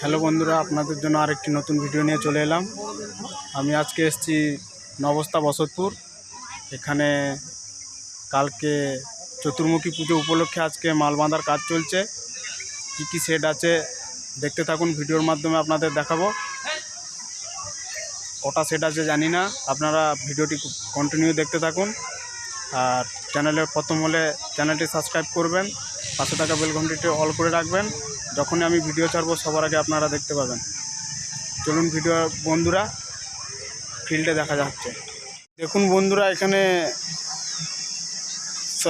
Hello বন্ধুরা, আপনাদের জন্য আরেকটি নতুন ভিডিও নিয়ে চলে এলাম। আমি আজকে এসেছি নবস্তা বসতপুর। এখানে কালকে চতুর্মুখী পুজো উপলক্ষে আজকে মাল বাঁধার কাজ চলছে। কী কী সেট আছে, দেখতে থাকুন ভিডিওর মাধ্যমে আপনাদের দেখাবো। কটা সেট আছে জানি না, আপনারা ভিডিওটি কন্টিনিউ দেখতে থাকুন। আর চ্যানেলে প্রথম হলে চ্যানেলটি সাবস্ক্রাইব করবেন, পাশে থাকা বেল ঘন্টিটি অল করে রাখবেন। যখনই আমি ভিডিও ছাড়বো, সবার আগে আপনারা দেখতে পাবেন। চলুন ভিডিও, বন্ধুরা, ফিল্ডে দেখা যাচ্ছে। দেখুন বন্ধুরা, এখানে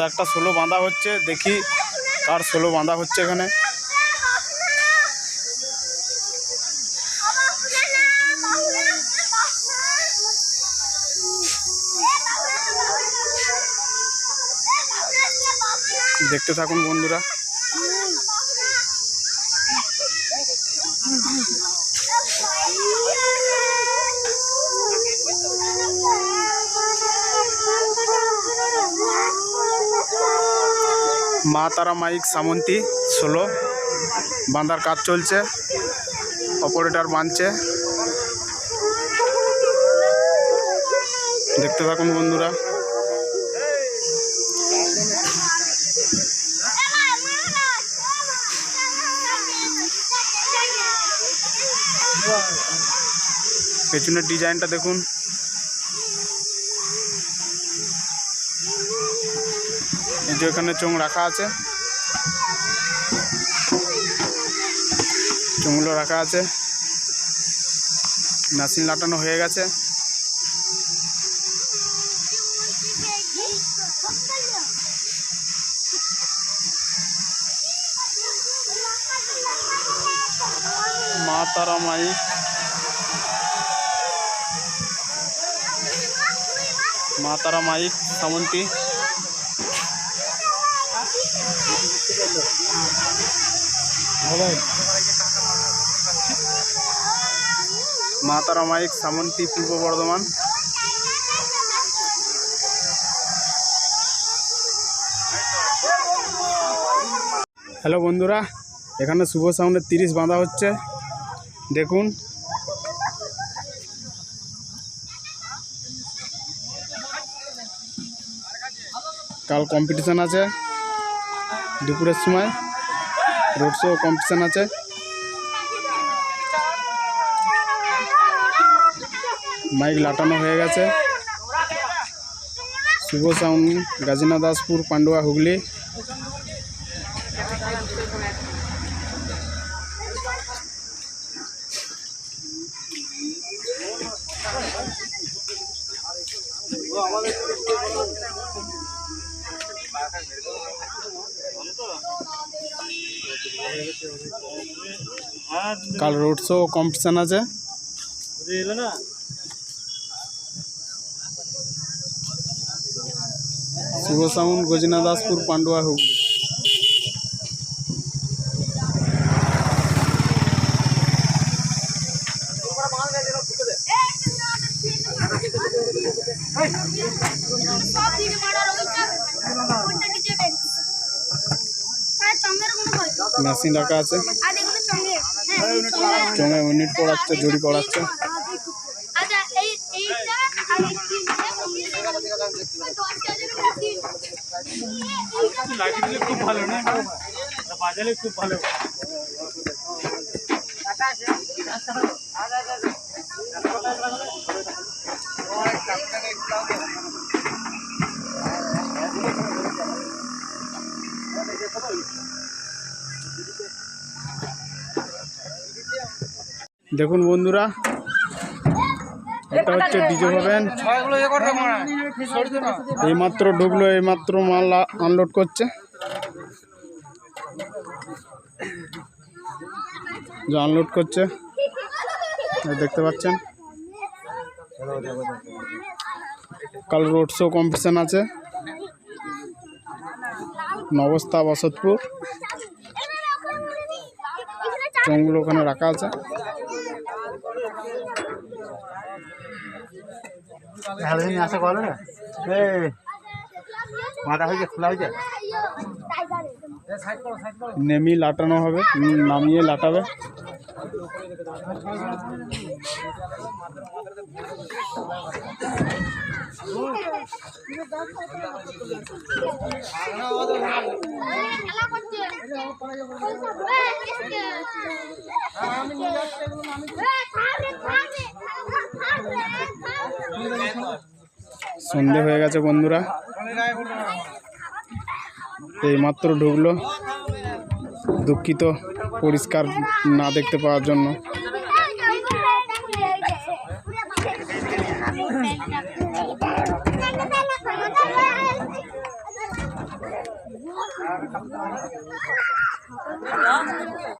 একটা ষোলো বাঁধা হচ্ছে, দেখি কার ষোলো বাঁধা হচ্ছে এখানে। দেখতে থাকুন বন্ধুরা। মা তারা মাইক, সামন্তী, ষোলো। বাঁধার কাজ চলছে অপারেটার বাঁধছে দেখতে থাকুন বন্ধুরা। পেছনের ডিজাইনটা দেখুন। এই যে এখানে চোঙ রাখা আছে। চোঙগুলো রাখা আছে। মেশিন লাটানো হয়ে গেছে। মা, তারা মাইক মা তারা মাইক, সামন্তী। মা তারা মাইক, সামন্তী, পূর্ব বর্ধমান। হ্যালো বন্ধুরা, এখানে শুভ সাউন্ডের তিরিশ বাঁধা হচ্ছে। দেখুন কাল কম্পিটিশান আছে। দুপুরের সময়। রোড শো কম্পিটিশান আছে। মাইক লাটানো হয়ে গেছে। শুভ সাউন্ড গাজিনা দাসপুর, পান্ডুয়া হুগলি। কাল রোড শো কম্পিটিশান আছে। শুভ সাউন্ড, গজিনা দাসপুর পান্ডুয়া হুগলি। সব দিকে মারার ওইটা মেশিন রাখা আছে। হ্যাঁ চঙে। ইউনিট পড়াচ্ছে জড়ি পড়াচ্ছে। আচ্ছা বেশি লাগিয়ে দিলে খুব ভালো না? বাজালে খুব ভালো। দেখুন বন্ধুরা এটা হচ্ছে ডিজে পাবেন এইমাত্র ঢুকলো এইমাত্র মাল আনলোড করছে। যে আনলোড করছে দেখতে পাচ্ছেন। কাল রোড শো কম্পিটিশান আছে। নবস্থা বসতপুর। ট্রেনগুলো ওখানে রাখা আছে। আসা করো না মাথা হয়েছে খোলা হয়েছে নেমি লাটানো হবে উম, নামিয়ে লাটাবে খেলা করছে সন্ধে হয়ে গেছে বন্ধুরা। এই মাত্র ঢুকলো। দুঃখিত পরিষ্কার না দেখতে পাওয়ার জন্য।